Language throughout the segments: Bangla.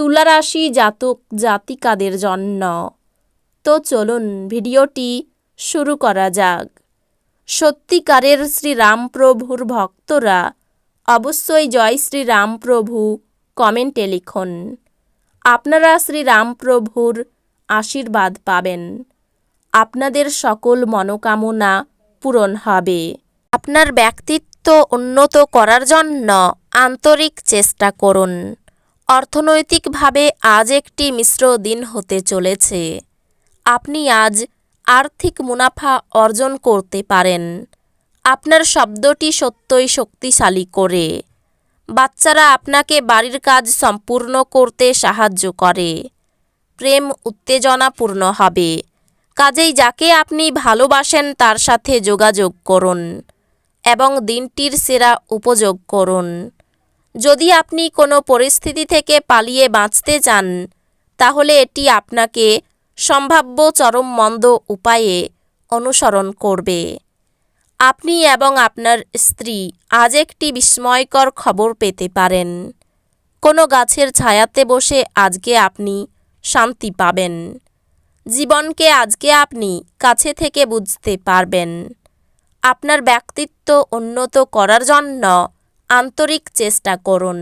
তুলারাশি জাতক জাতিকাদের জন্য। তো চলুন ভিডিওটি শুরু করা যাক। সত্যিকারের শ্রীরামপ্রভুর ভক্তরা অবশ্যই জয় শ্রীরামপ্রভু কমেন্টে লিখুন। আপনারা শ্রীরামপ্রভুর আশীর্বাদ পাবেন। আপনাদের সকল মনোকামনা পূরণ হবে। আপনার ব্যক্তিত্ব উন্নত করার জন্য আন্তরিক চেষ্টা করুন। অর্থনৈতিকভাবে আজ একটি মিশ্র দিন হতে চলেছে। আপনি আজ আর্থিক মুনাফা অর্জন করতে পারেন। আপনার শব্দটি সত্যই শক্তিশালী করে। বাচ্চারা আপনাকে বাড়ির কাজ সম্পূর্ণ করতে সাহায্য করে। প্রেম উত্তেজনাপূর্ণ হবে। কাজেই যাকে আপনি ভালোবাসেন তার সাথে যোগাযোগ করুন এবং দিনটির সেরা উপযোগ করুন। যদি আপনি কোনো পরিস্থিতি থেকে পালিয়ে বাঁচতে চান তাহলে এটি আপনাকে সম্ভাব্য চরম মন্দ উপায়ে অনুসরণ করবে। আপনি এবং আপনার স্ত্রী আজ একটি বিস্ময়কর খবর পেতে পারেন। কোনো গাছের ছায়াতে বসে আজকে আপনি শান্তি পাবেন। জীবনকে আজকে আপনি কাছে থেকে বুঝতে পারবেন। আপনার ব্যক্তিত্ব উন্নত করার জন্য আন্তরিক চেষ্টা করুন।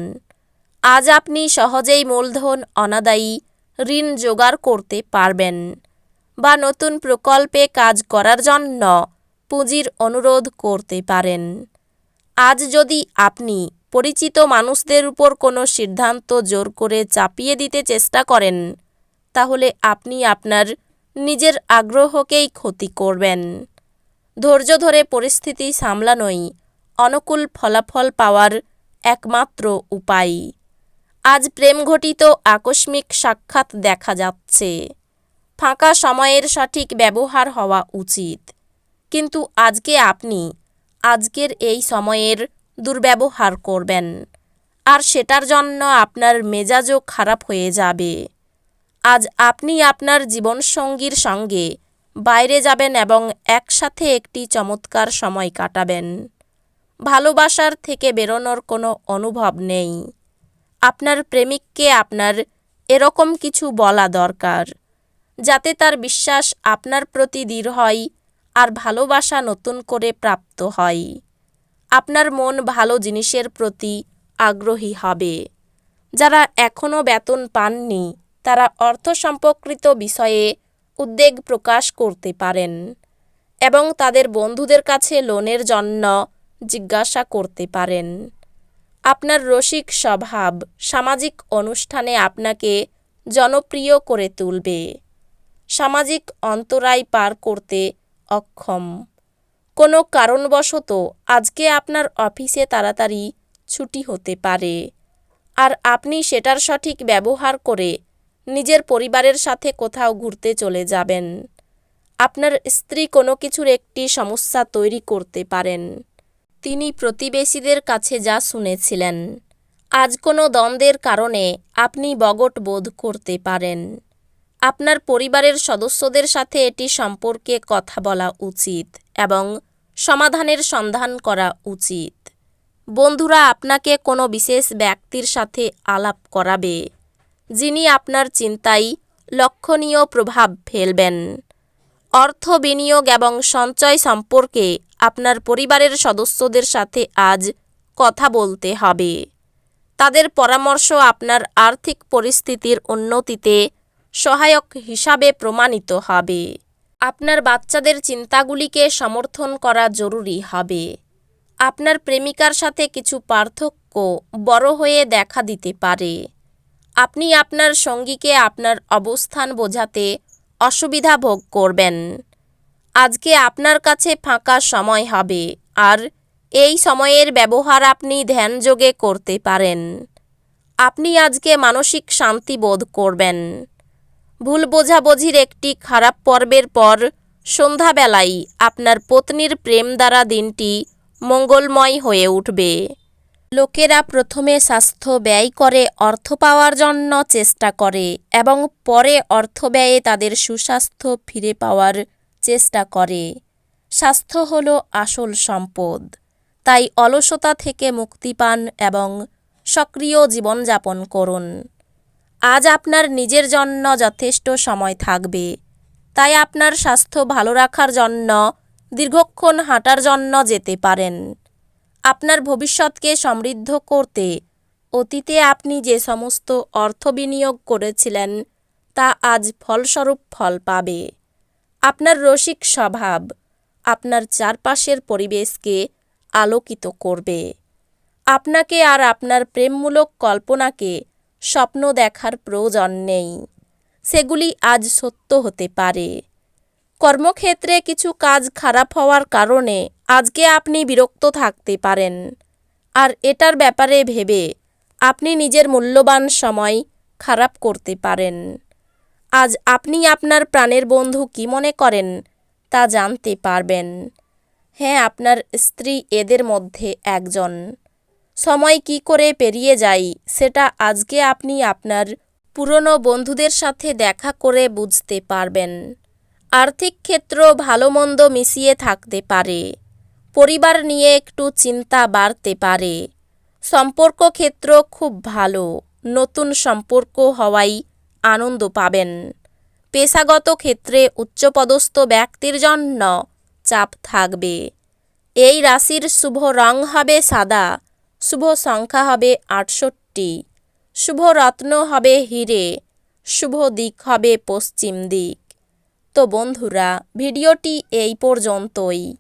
আজ আপনি সহজেই মূলধন অনাদায়ী ঋণ জোগাড় করতে পারবেন বা নতুন প্রকল্পে কাজ করার জন্য পুঁজির অনুরোধ করতে পারেন। আজ যদি আপনি পরিচিত মানুষদের উপর কোনো সিদ্ধান্ত জোর করে চাপিয়ে দিতে চেষ্টা করেন, তাহলে আপনি আপনার নিজের আগ্রহকেই ক্ষতি করবেন। ধৈর্য ধরে পরিস্থিতি সামলানোই অনুকূল ফলাফল পাওয়ার একমাত্র উপায়। আজ প্রেমঘটিত আকস্মিক সাক্ষাৎ দেখা যাচ্ছে। ফাঁকা সময়ের সঠিক ব্যবহার হওয়া উচিত। কিন্তু আজকে আপনি আজকের এই সময়ের দুর্ব্যবহার করবেন। আর সেটার জন্য আপনার মেজাজও খারাপ হয়ে যাবে। আজ আপনি আপনার জীবনসঙ্গীর সঙ্গে বাইরে যাবেন এবং একসাথে একটি চমৎকার সময় কাটাবেন। ভালোবাসার থেকে বেরোনোর কোনো অনুভব নেই। আপনার প্রেমিককে আপনার এরকম কিছু বলা দরকার, যাতে তার বিশ্বাস আপনার প্রতি দৃঢ় হয় আর ভালোবাসা নতুন করে প্রাপ্ত হয়। আপনার মন ভালো জিনিসের প্রতি আগ্রহী হবে। যারা এখনও বেতন পাননি, তারা অর্থ সম্পর্কিত বিষয়ে উদ্বেগ প্রকাশ করতে পারেন এবং তাদের বন্ধুদের কাছে লোনের জন্য জিজ্ঞাসা করতে পারেন। আপনার রসিক স্বভাব সামাজিক অনুষ্ঠানে আপনাকে জনপ্রিয় করে তুলবে। সামাজিক অন্তরায় পার করতে অক্ষম। কোনো কারণবশত আজকে আপনার অফিসে তাড়াতাড়ি ছুটি হতে পারে। আর আপনি সেটার সঠিক ব্যবহার করে নিজের পরিবারের সাথে কোথাও ঘুরতে চলে যাবেন। আপনার স্ত্রী কোনো কিছুর একটি সমস্যা তৈরি করতে পারেন। তিনি প্রতিবেশীদের কাছে যা শুনেছিলেন। আজ কোনো দ্বন্দ্বের কারণে আপনি বগট বোধ করতে পারেন। আপনার পরিবারের সদস্যদের সাথে এটি সম্পর্কে কথা বলা উচিত এবং সমাধানের সন্ধান করা উচিত। বন্ধুরা, আপনাকে কোনো বিশেষ ব্যক্তির সাথে আলাপ করাবে, যিনি আপনার চিন্তায় লক্ষণীয় প্রভাব ফেলবেন। অর্থ বিনিয়োগ এবং সঞ্চয় সম্পর্কে আপনার পরিবারের সদস্যদের সাথে আজ কথা বলতে হবে। তাদের পরামর্শ আপনার আর্থিক পরিস্থিতির উন্নতিতে সহায়ক হিসাবে প্রমাণিত হবে। আপনার বাচ্চাদের চিন্তাগুলিকে সমর্থন করা জরুরি হবে। আপনার প্রেমিকার সাথে কিছু পার্থক্য বড় হয়ে দেখা দিতে পারে। আপনি আপনার সঙ্গীকে আপনার অবস্থান বোঝাতে অসুবিধা ভোগ করবেন। আজকে আপনার কাছে ফাঁকা সময় হবে। আর এই সময়ের ব্যবহার আপনি ধ্যানযোগে করতে পারেন। আপনি আজকে মানসিক শান্তি বোধ করবেন। ভুল বোঝাবুঝির একটি খারাপ পর্বের পর সন্ধ্যাবেলায় আপনার পত্নীর প্রেম দ্বারা দিনটি মঙ্গলময় হয়ে উঠবে। লোকেরা প্রথমে স্বাস্থ্য ব্যয় করে অর্থ পাওয়ার জন্য চেষ্টা করে এবং পরে অর্থ ব্যয়ে তাদের সুস্বাস্থ্য ফিরে পাওয়ার চেষ্টা করে। স্বাস্থ্য হল আসল সম্পদ। তাই অলসতা থেকে মুক্তি পান এবং সক্রিয় জীবনযাপন করুন। আজ আপনার নিজের জন্য যথেষ্ট সময় থাকবে। তাই আপনার স্বাস্থ্য ভালো রাখার জন্য, দীর্ঘক্ষণ হাঁটার জন্য যেতে পারেন। আপনার ভবিষ্যৎকে সমৃদ্ধ করতে অতীতে আপনি যে সমস্ত অর্থ বিনিয়োগ করেছিলেন, তা আজ ফলস্বরূপ ফল পাবে। আপনার রসিক স্বভাব আপনার চারপাশের পরিবেশকে আলোকিত করবে। আপনাকে আর আপনার প্রেমমূলক কল্পনাকে স্বপ্ন দেখার প্রয়োজন নেই। সেগুলি আজ সত্য হতে পারে। কর্মক্ষেত্রে কিছু কাজ খারাপ হওয়ার কারণে আজকে আপনি বিরক্ত থাকতে পারেন। আর এটার ব্যাপারে ভেবে আপনি নিজের মূল্যবান সময় খারাপ করতে পারেন। আজ আপনি আপনার প্রাণের বন্ধু কি মনে করেন তা জানতে পারবেন। হ্যাঁ আপনার স্ত্রী এদের মধ্যে একজন। সময় কি করে পেরিয়ে যায় সেটা আজকে আপনি আপনার পুরনো বন্ধুদের সাথে দেখা করে বুঝতে পারবেন। আর্থিক ক্ষেত্র ভালো মন্দ মিশিয়ে থাকতে পারে। পরিবার নিয়ে একটু চিন্তা বাড়তে পারে। সম্পর্ক ক্ষেত্র খুব ভালো। নতুন সম্পর্ক হওয়াই আনন্দ পাবেন। পেশাগত ক্ষেত্রে উচ্চপদস্থ ব্যক্তির জন্য চাপ থাকবে। এই রাশির শুভ রং হবে সাদা, শুভ সংখ্যা হবে আটষট্টি, শুভ রত্ন হবে হিরে, শুভ দিক হবে পশ্চিম দিক। তো বন্ধুরা, ভিডিওটি এই পর্যন্তই।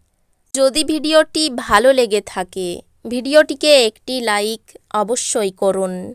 যদি ভিডিওটি ভালো লেগে থাকে, ভিডিওটিকে একটি লাইক অবশ্যই করুন।